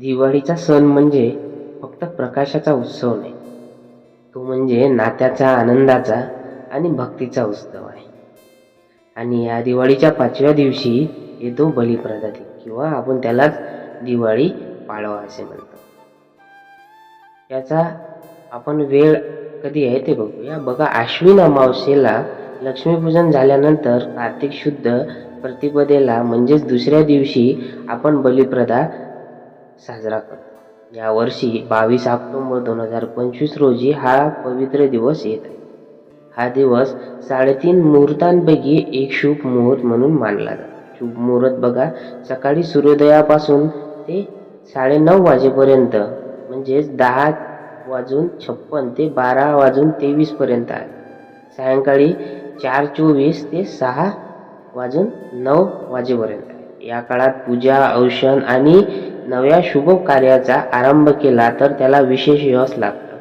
दिवाळीचा सण म्हणजे फक्त प्रकाशाचा उत्सव नाही. तो म्हणजे नात्याचा आनंदाचा आणि भक्तीचा उत्सव आहे. आणि या दिवाळीच्या पाचव्या दिवशी येतो बलिप्रदाती किंवा आपण त्यालाच दिवाळी पाडवा असे म्हणतो. याचा आपण वेळ कधी आहे ते बघूया. बघा आश्विन अमावस्येला लक्ष्मीपूजन झाल्यानंतर कार्तिक शुद्ध प्रतिपदेला म्हणजेच दुसऱ्या दिवशी आपण बलिप्रदा साजरा करतो यावर्षी बावीस ऑक्टोबर दोन हजार पंचवीस रोजी हा पवित्र दिवस येत आहे. हा दिवस साडेतीन मुहूर्तांपैकी एक शुभ मुहूर्त म्हणून मानला जातो. शुभ मुहूर्त बघा सकाळी सूर्योदयापासून ते साडेनऊ वाजेपर्यंत म्हणजेच दहा वाजून छप्पन ते बारा वाजून तेवीस पर्यंत आहे. सायंकाळी चार चोवीस ते सहा वाजून नऊ वाजेपर्यंत आहे. या काळात पूजा औषण आणि नव्या शुभ कार्याचा आरंभ केला तर त्याला विशेष यश लागतं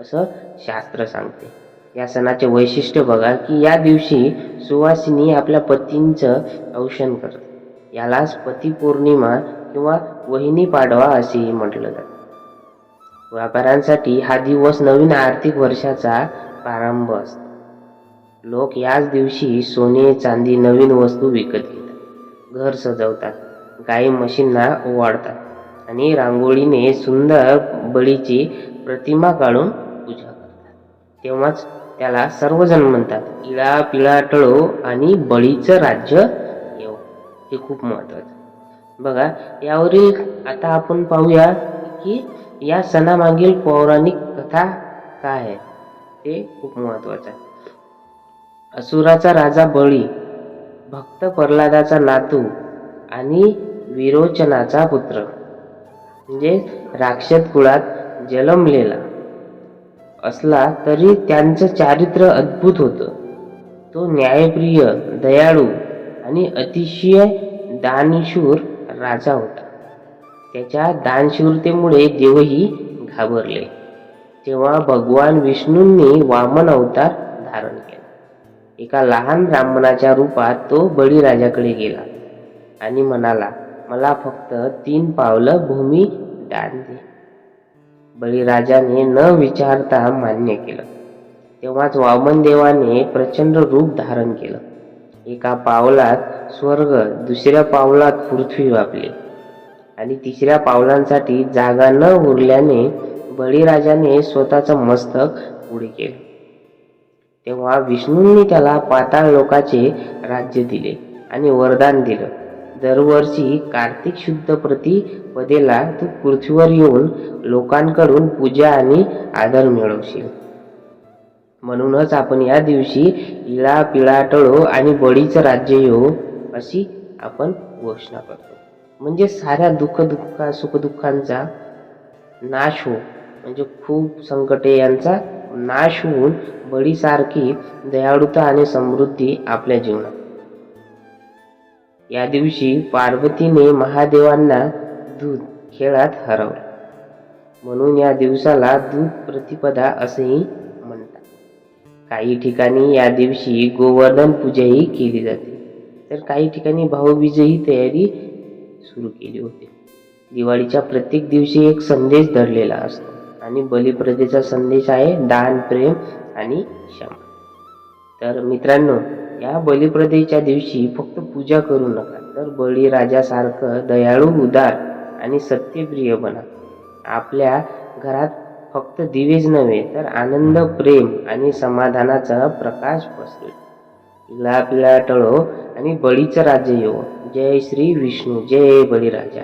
असं शास्त्र सांगते. या सणाचे वैशिष्ट्य बघा की या दिवशी सुवासिनी आपल्या पतींचं औषण करते यालाच पती पौर्णिमा किंवा वहिनी पाडवा असेही म्हटलं जातं. व्यापाऱ्यांसाठी हा दिवस नवीन आर्थिक वर्षाचा प्रारंभ असतो. लोक याच दिवशी सोने चांदी नवीन वस्तू विकत घेतात. घर सजवतात. गाई म्हशींना ओवाळतात. आणि रांगोळीने सुंदर बळीची प्रतिमा काढून पूजा करतात. तेव्हाच त्याला सर्वजण म्हणतात इळा पिळा टळो आणि बळीचं राज्य येव हे खूप महत्वाचं बघा यावरील आता आपण पाहूया की या सणामागील पौराणिक कथा काय आहे ते खूप महत्वाचं आहे. असुराचा राजा बळी भक्त प्रल्हादाचा नातू आणि विरोचनाचा पुत्र. म्हणजे राक्षस कुळात जन्मलेला असला तरी त्यांचं चारित्र्य अद्भुत होतं. तो न्यायप्रिय दयाळू आणि अतिशय दानशूर राजा होता. त्याच्या दानशूरतेमुळे देवही घाबरले. तेव्हा भगवान विष्णूंनी वामन अवतार धारण केला. एका लहान ब्राह्मणाच्या रूपात तो बळीराजाकडे गेला आणि म्हणाला मला फक्त तीन पावलं भूमी दान बळीराजाने न विचारता मान्य केलं. तेव्हाच वामन देवाने प्रचंड रूप धारण केलं. एका पावलात स्वर्ग दुसऱ्या पावलात पृथ्वी व्यापली. आणि तिसऱ्या पावलांसाठी जागा न उरल्याने बळीराजाने स्वतःचं मस्तक पुढे केलं. तेव्हा विष्णूंनी त्याला पाताळ लोकाचे राज्य दिले आणि वरदान दिलं. दरवर्षी कार्तिक शुद्ध प्रतिपदेला तू पृथ्वीवर येऊन लोकांकडून पूजा आणि आदर मिळवशील. म्हणूनच आपण या दिवशी इळा पिळा टळो आणि बळीचं राज्य येऊ अशी आपण घोषणा करतो. म्हणजे साऱ्या दुःख दुःखा सुखदुःखांचा नाश हो म्हणजे खूप संकटे यांचा नाश होऊन बळीसारखी दयाळुता आणि समृद्धी आपल्या जीवनात या दिवशी पार्वतीने महादेवांना दूध खेळात हरवलं. म्हणून या दिवसाला दूध प्रतिपदा असेही म्हणतात. काही ठिकाणी या दिवशी गोवर्धन पूजाही केली जाते. तर काही ठिकाणी भाऊबीजही तयारी सुरू केली होती. दिवाळीच्या प्रत्येक दिवशी एक संदेश धरलेला असतो आणि बलिप्रदेचा संदेश आहे दान प्रेम आणि क्षमा. तर मित्रांनो या बलिप्रदेच्या दिवशी फक्त पूजा करू नका तर बळीराजासारखं दयाळू उदार आणि सत्यप्रिय बना. आपल्या घरात फक्त दिवेच नव्हे तर आनंद प्रेम आणि समाधानाचा प्रकाश पसरेल इळा पिळा टळो आणि बळीचं राज्य येऊ जय श्री विष्णू जय बळीराजा.